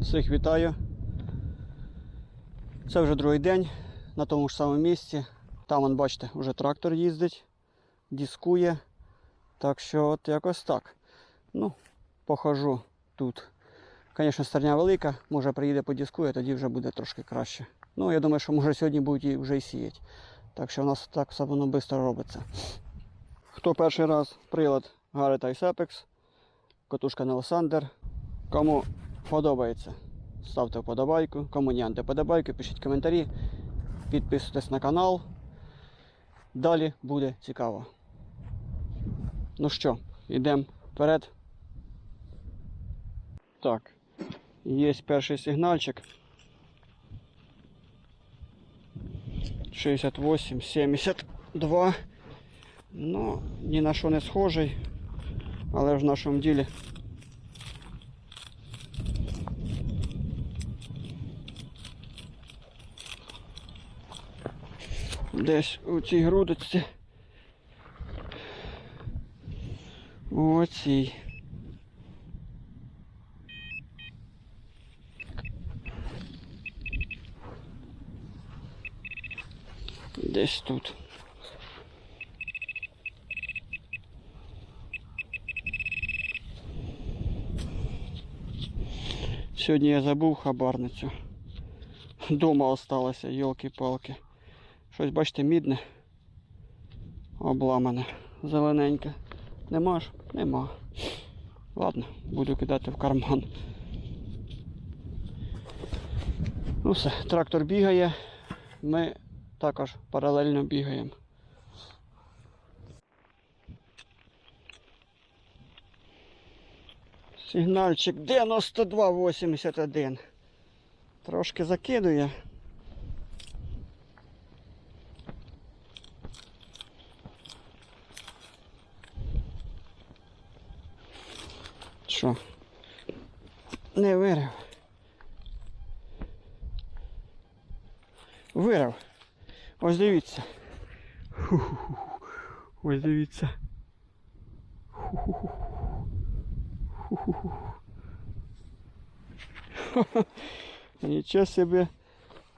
Всіх вітаю. Це вже другий день на тому ж самому місці. Там, вон, бачите, вже трактор їздить, дискує. Так що от якось так. Ну, похожу тут. Звісно, стерня велика, може приїде подіскує, тоді вже буде трошки краще. Ну, я думаю, що може сьогодні будуть і вже і сіяти. Так що у нас так все воно швидко робиться. Хто перший раз прилад Ice Apex, котушка Нелсандер. Кому подобається, ставте вподобайку. Кому ні, антиподобайку, пишіть коментарі, підписуйтесь на канал. Далі буде цікаво. Ну що, йдемо вперед. Так, є перший сигнальчик. 68, 72. Ну, ні на що не схожий, але в нашому ділі десь у цій грудочці. У цій. Десь тут. Сьогодні я забув хабарницю. Дома осталося, йолки-палки. Щось, бачите, мідне. Обламане. Зелененьке. Нема ж? Нема. Ладно, буду кидати в карман. Ну все, трактор бігає. Ми також паралельно бігаємо. Сигнальчик 9281. Трошки закидує. Що? Не вирив. Вирив. Ось дивіться. Ху-ху-ху. Ось дивіться. Ху-ху-ху. Ху-ху-ху. Ха-ха. Нічого собі.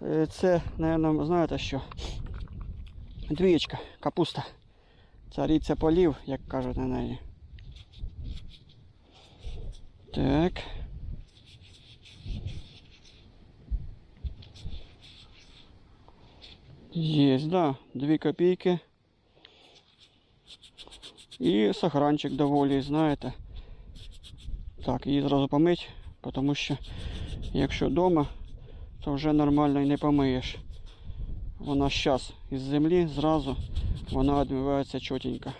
Е, Це, наверное, знаєте що? Двієчка, капуста. Цариця полів, як кажуть на неї. Так. Есть, да, 2 копійки. І сохранчик доволі, знаєте. Так, її зразу помить, тому що якщо вдома, то вже нормально і не помиєш. Вона зараз із землі зразу вона відмивається чотенько.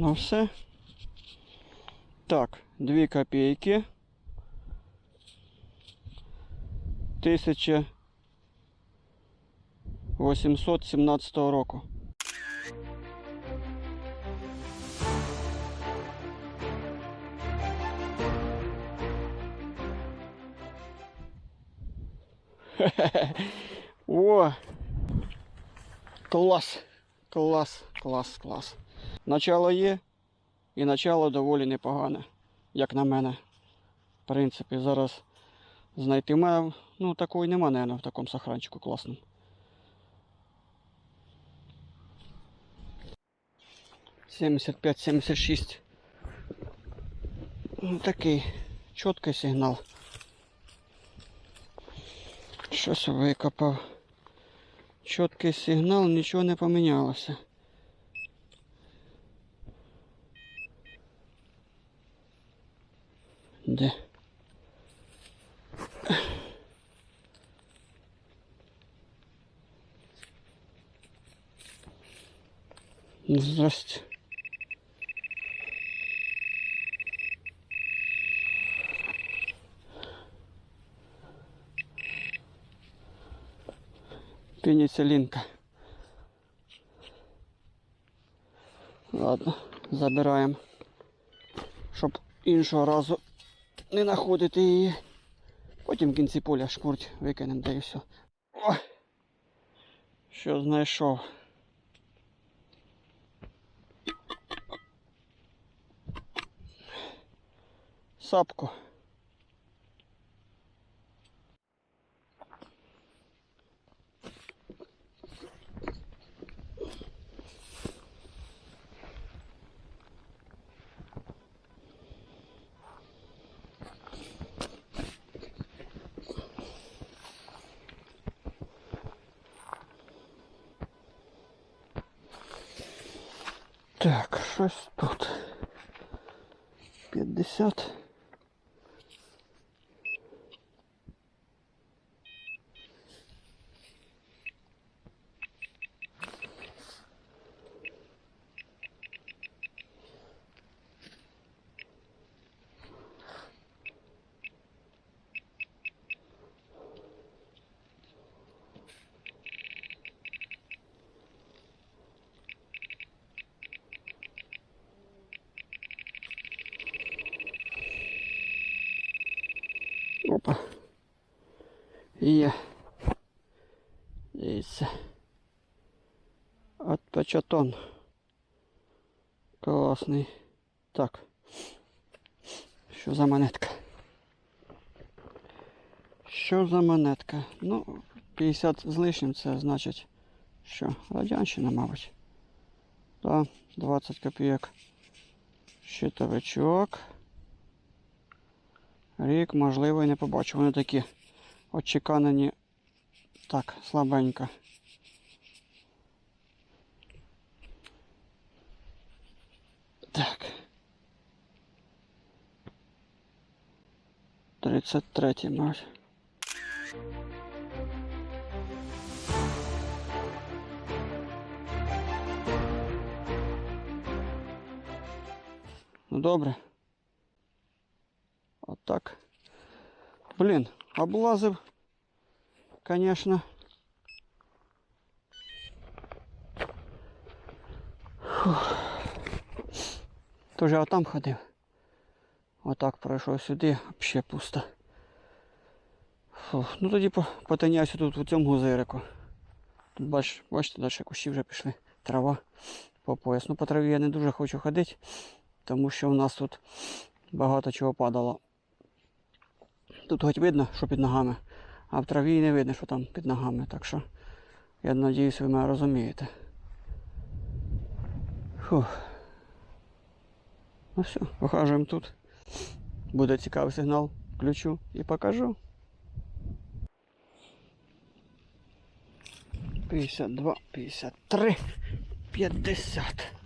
Ну все. Так, 2 копійки. 1817 року. О! Клас! Клас, клас, клас. Начало є, і начало доволі непогане, як на мене. В принципі, зараз знайти в мене, ну такої нема, наверное, в такому сохранчику класному. Семьдесят пять, семьдесят шесть. Ну, такий чіткий сигнал. Щось викопав. Чіткий сигнал, нічого не помінялося. Де? Здрасте. Пеніцилінка. Ладно, забираємо, щоб іншого разу не знаходити її. Потім в кінці поля шкурть викинемо да і все. О! Що знайшов. Сапку. Так, щось тут. 50. Опа. Є. Дивіться. От печатон. Класний. Так. Що за монетка? Що за монетка? Ну, 50 з лишнім це значить, що радянщина, мабуть. Так, 20 копійок. Щитовичок. Рік, можливо, і не побачу. Вони такі очеканені так, слабенько. Так. 33 мабуть. Ну добре. Отак. Блін, облазив, конечно. Фух. Тож я там ходив. Отак пройшов сюди, взагалі пусто. Фух. Ну тоді по- потиняюся тут у цьому гузирику. Тут бач, бачите, далі кущі вже пішли. Трава по пояс. Ну по траві я не дуже хочу ходити, тому що у нас тут багато чого падало. Тут хоч видно, що під ногами, а в траві не видно, що там під ногами. Так що я сподіваюся, ви мене розумієте. Фух. Ну все, похажуємо тут. Буде цікавий сигнал, включу і покажу. 52, 53, 50.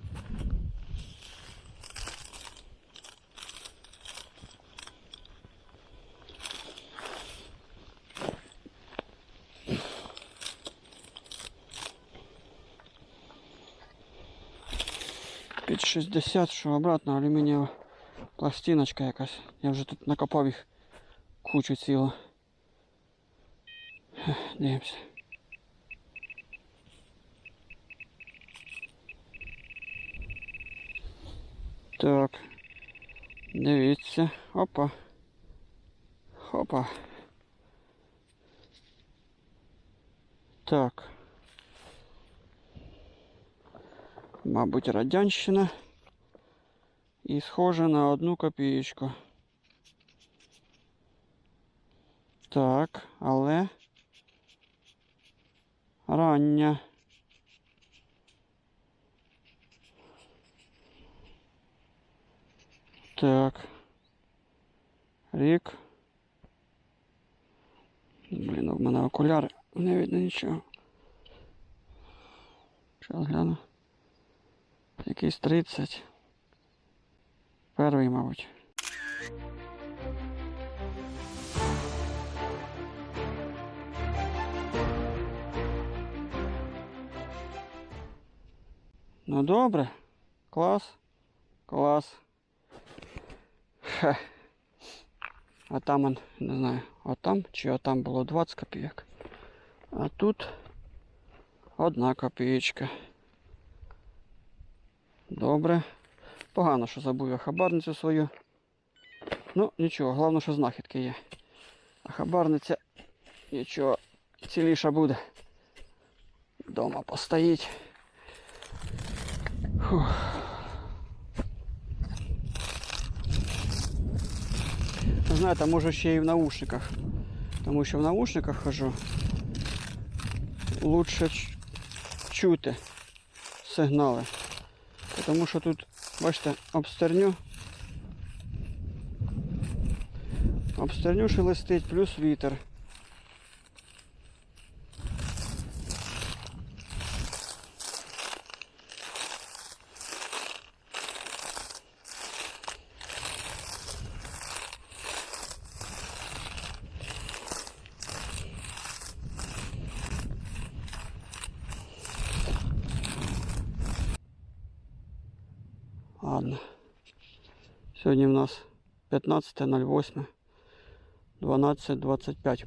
60, що обратно алюмінієва пластиночка якась. Я вже тут накопав їх кучу цілу. Ех, Дивимося. Так. Дивіться. Опа. Опа. Так. Мабуть, радянщина. І схоже на одну копієчку. Так, але рання. Так. Рік. Блін, у мене окуляри. Не видно нічого. Зараз гляну. Якийсь 30. Перший, мабуть. Ну добре. Клас. Клас. Хе. А там он, не знаю, а там чи а там було 20 копійок. А тут одна копієчка. Добре. Погано, що забув я хабарницю свою. Ну, нічого, головне, що знахідки є. А хабарниця нічого, ціліша буде. Дома постоїть. Фух. Знаєте, може ще і в наушниках. Тому що в наушниках хожу. Лучше чути сигнали. Тому що тут, бачите, обстерню. Обстерню шелестить, плюс вітер. Ладно. Сьогодні в нас 15.08. 12.25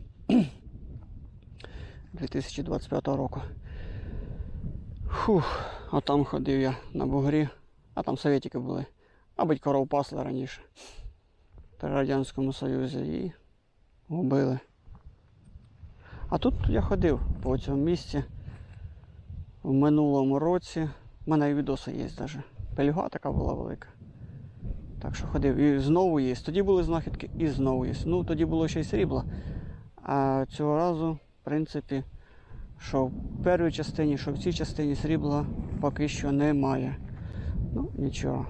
2025 року. Фух, а там ходив я на бугрі, а там советики були. Мабуть, коров пасли раніше. При Радянському Союзі і убили. А тут я ходив по цьому місці в минулому році. У мене і відоси є навіть. Пельга така була велика. Так що ходив. І знову є. Тоді були знахідки і знову є. Ну, тоді було ще й срібло. А цього разу, в принципі, що в першій частині, що в цій частині срібла поки що немає. Ну, нічого.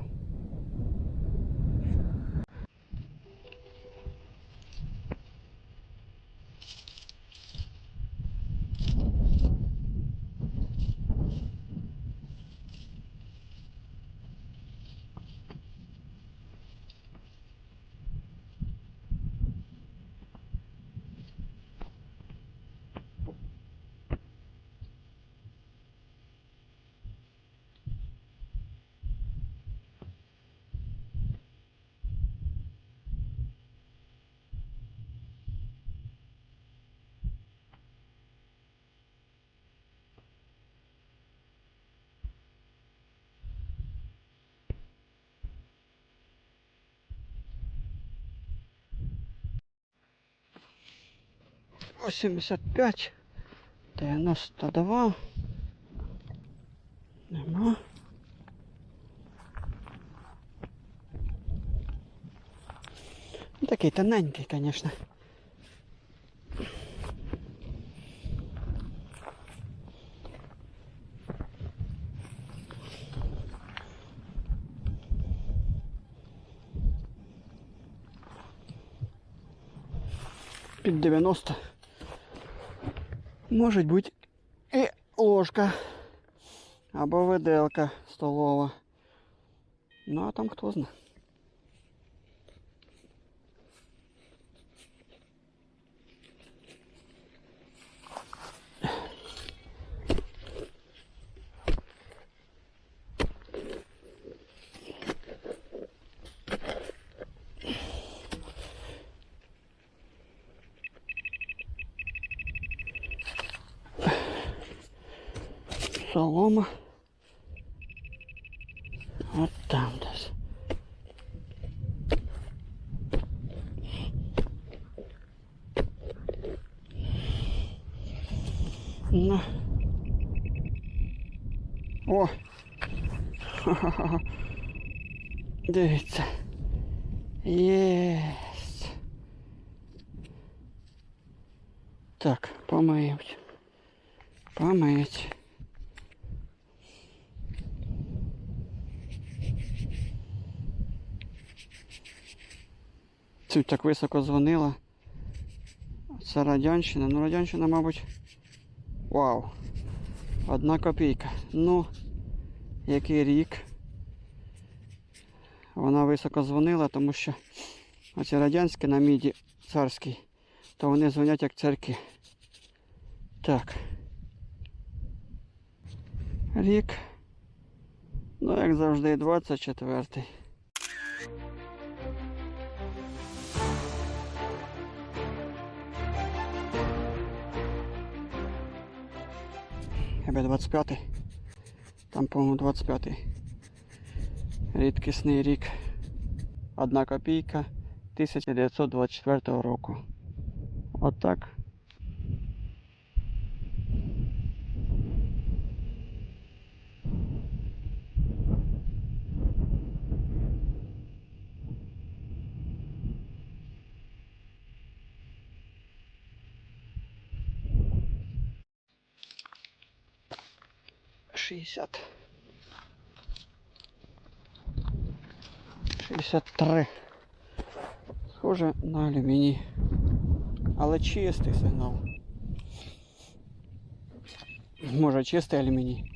Восемьдесят п'ять. Дев'яносто два. Нема. Ну, Такий тоненький, звісно. Під 90. Може бути і ложка. Або виделка столова. Ну а там хто знає. Солома. От там десь. Ну. О! Ха-ха-ха. Дивіться. Єсть. Цю так високо дзвонила. Це радянщина. Ну, радянщина, мабуть. Вау. Одна копійка. Ну, який рік. Вона високо дзвонила, тому що оці радянські на міді царський, то вони дзвонять як церкви. Так. Рік. Ну, як завжди, 24-й. Тебе 25-й. Там, по-моєму, 25-й. Рідкісний рік. Одна копійка 1924 року. Отак. 60. 63. Схоже на алюміній. Але чистий сигнал. Може чистий алюміній.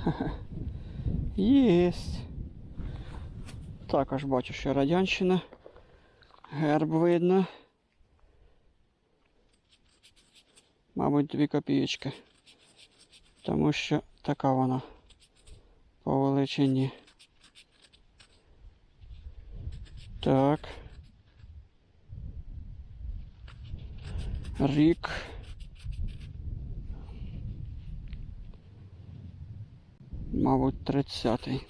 Єсть. Також бачу, що радянщина. Герб видно. Мабуть, дві копієчки. Тому що така вона по величині. Так. Рік. Мабуть, 30-й.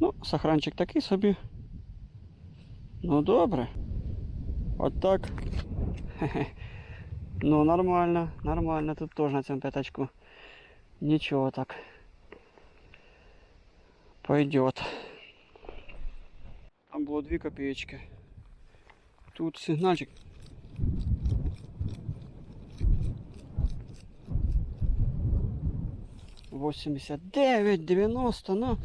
Ну, сохранчик такий собі. Ну добре. От так. Ну, нормально, нормально. Тут теж на цьому п'ятачку. Нічого так. Пойдет. Там було 2 копеечки. Тут сигнальчик. Восемьдесят дев'ять, дев'яносто, ну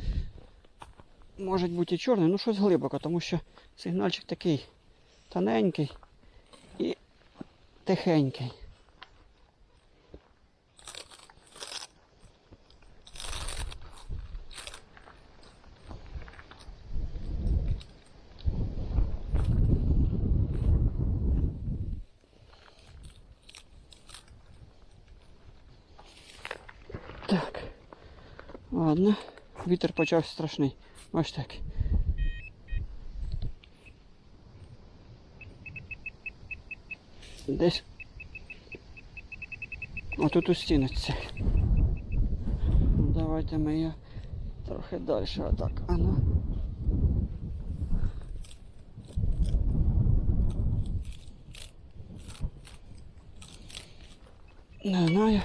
може бути чорний, ну щось глибоко, тому що сигнальчик такий тоненький і тихенький. Так. Ладно. Вітер почався страшний. Ось так. Десь. Отут у стіночці. Давайте ми її трохи далі отак. А ну. Не знаю.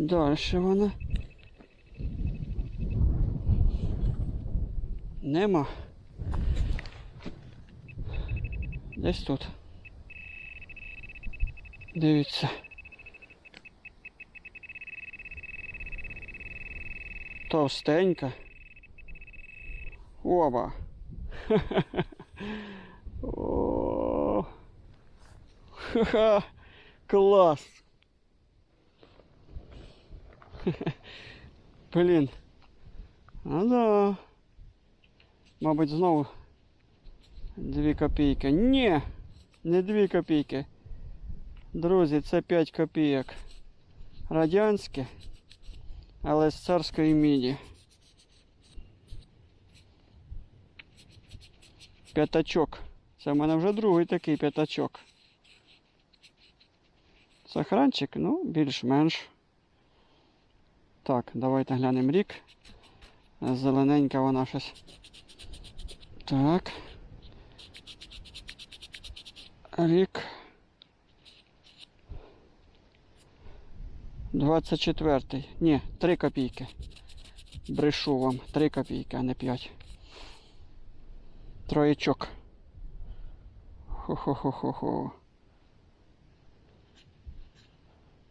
Дальше вона. Нема. Десь тут. Дивіться. Товстенька. Оба. Ха-ха. Клас. Блін. А да. Мабуть, знову дві копійки. Ні, не дві копійки. Друзі, це 5 копійок. Радянське, але з царської міді. П'ятачок. Це в мене вже другий такий п'ятачок. Сохранчик, ну, більш-менш. Так, давайте глянемо рік. Зелененька вона щось. Так. Рік. 24-й. Ні, 3 копійки. Брешу вам. 3 копійки, а не 5. Троєчок. Хо-хо-хо-хо-хо.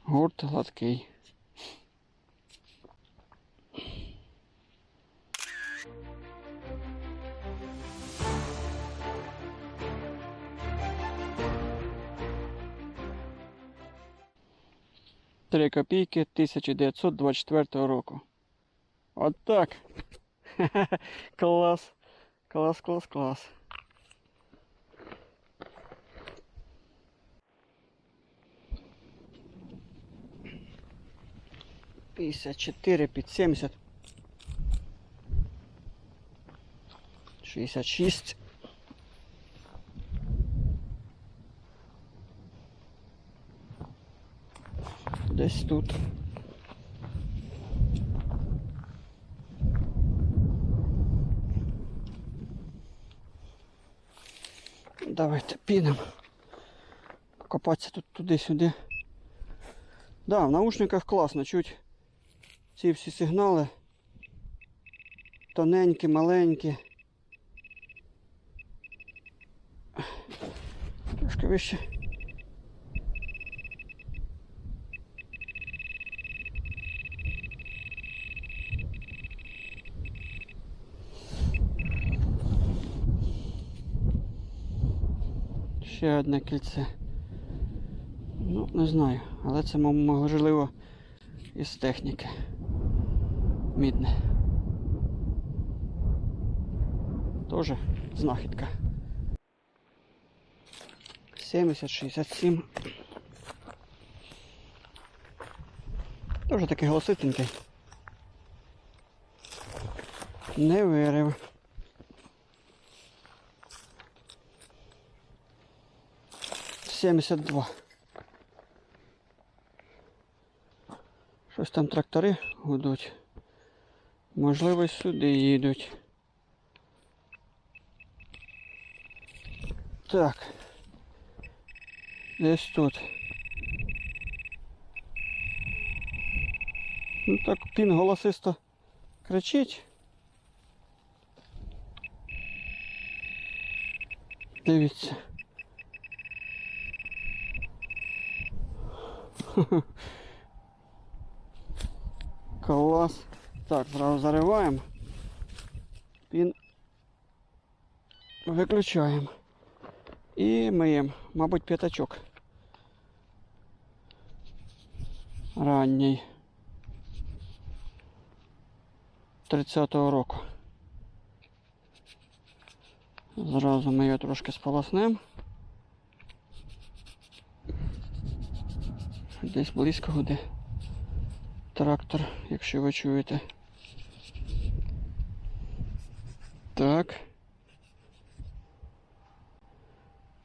Гурт гладкий. Три копійки 1924 року. От так. Клас. Клас, клас, клас. П'ятдесят чотири під сімдесят. 66. Десь тут. Давайте пінем. Копатися тут туди-сюди. Да, в наушниках класно, чуть ці всі сигнали. Тоненькі, маленькі. Трошки вище. Ще одне кільце. Ну, не знаю, але це мо- можливо із техніки. Мідне. Тоже знахідка. 70, 67. Тоже такий голоситенький. Не вирив. Сімдесят два. Щось там трактори гудуть. Можливо, сюди їдуть. Так. Десь тут. Ну так пін голосисто кричить. Дивіться. Клас. Так, зразу зариваємо. Пін виключаємо. І миємо, мабуть, п'ятачок. Ранній. 30-го року. Зразу ми його трошки сполоснемо. Десь близько буде трактор, якщо ви чуєте. Так.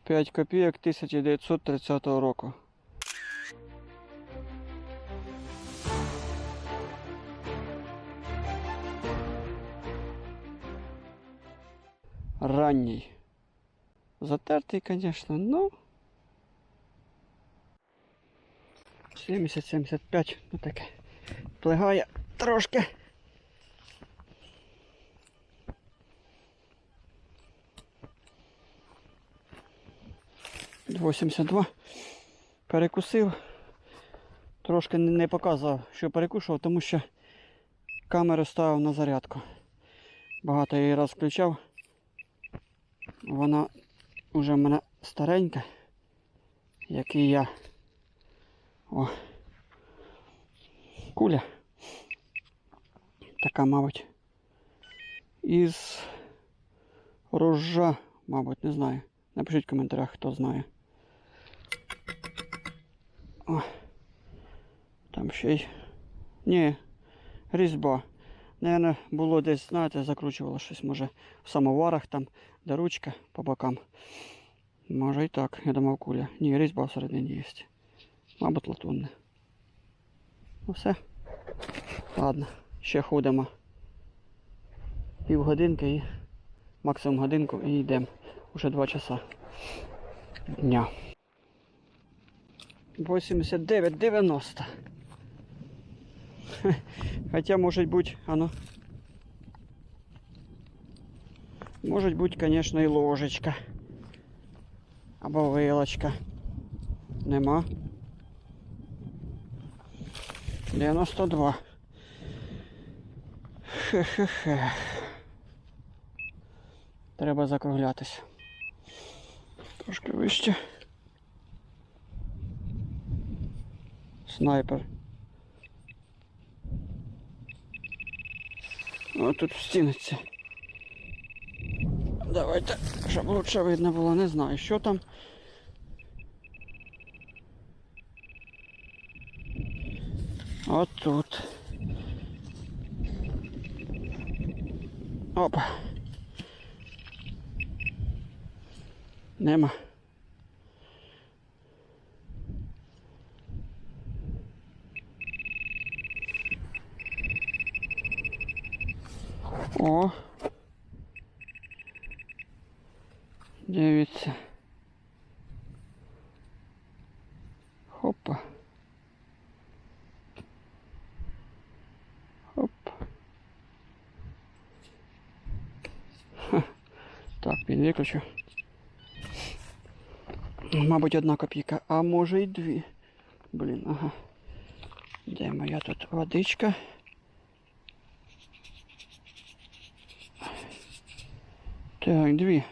5 копійок 1930 року. Ранній. Затертий, звісно, ну. 70-75, ну таке. Плегає трошки. Восімдесят два. Перекусив. Трошки не показував, що перекушував, тому що камеру ставив на зарядку. Багато її раз включав. Вона вже в мене старенька, як і я. О. Куля. Така, мабуть. Із рожа, мабуть, не знаю. Напишіть в коментарях, хто знає. О. Там ще й. Ні, різьба. Наверно, було десь, знаєте, закручувало щось, може, в самоварах там, де ручка по бокам. Може і так, я думав куля. Ні, різьба всередині є. Мабуть, латунне. Ну все. Ладно, ще ходимо. Півгодинки і максимум годинку і йдемо. Уже два часа дня. 89-90. Хотя может быть оно. Может быть, конечно, и ложечка. Або вилочка. Нема. 92. Хе-хе-хе. Треба закруглятися. Трошки вище. Снайпер. О, тут стіниться. Давайте, щоб лучше видно було, не знаю, що там. От тут. Опа. Нема. О. Дивіться. Так, підвиключу. Мабуть, одна копійка, а може й дві. Блін, ага. Де моя тут водичка? Так, дві.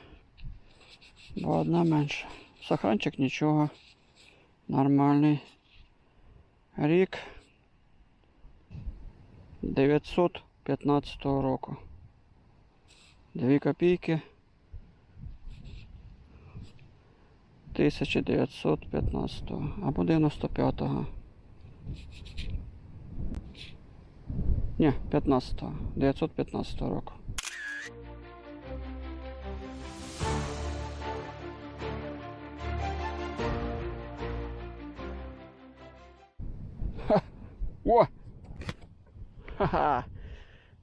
Бо одна менше. Саханчик нічого. Нормальний. Рік 915 року. Дві копійки. 1915 або 95-го. Ні, 15-го. 915 року. Ха! О! Ха-ха!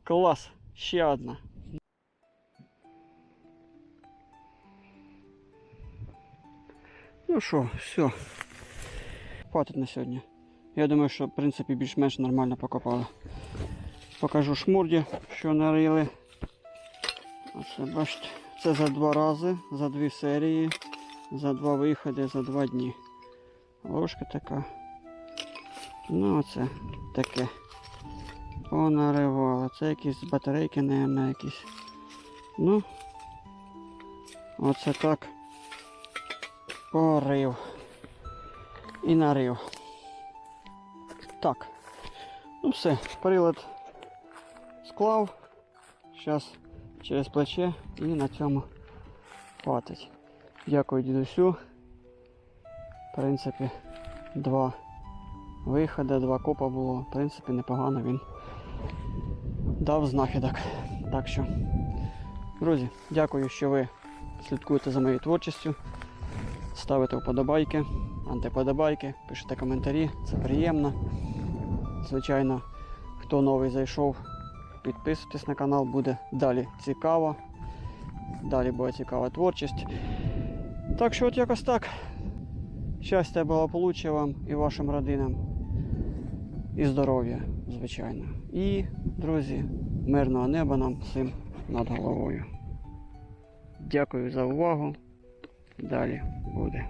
Клас! Ще одна. Ну що, все. Хватить на сьогодні. Я думаю, що в принципі більш-менш нормально покопали. Покажу шмурді, що нарили. Оце бачите, це за два рази, за дві серії, за два виходи, за два дні. Ложка така. Ну оце таке. Понаривало. Це якісь батарейки, наверное, якісь. Ну. Оце так. Порив. І нарив. Так. Ну все, прилад склав. Зараз через плече і на цьому хватить. Дякую дідусю. В принципі, два виходи, два копа було. В принципі, непогано він дав знахідок. Так що, друзі, дякую, що ви слідкуєте за моєю творчістю. Ставите вподобайки, антиподобайки, пишете коментарі, це приємно. Звичайно, хто новий зайшов, підписуйтесь на канал, буде далі цікаво. Далі буде цікава творчість. Так що от якось так. Щастя, благополуччя вам і вашим родинам. І здоров'я, звичайно. І, друзі, мирного неба нам всім над головою. Дякую за увагу. Далі буде.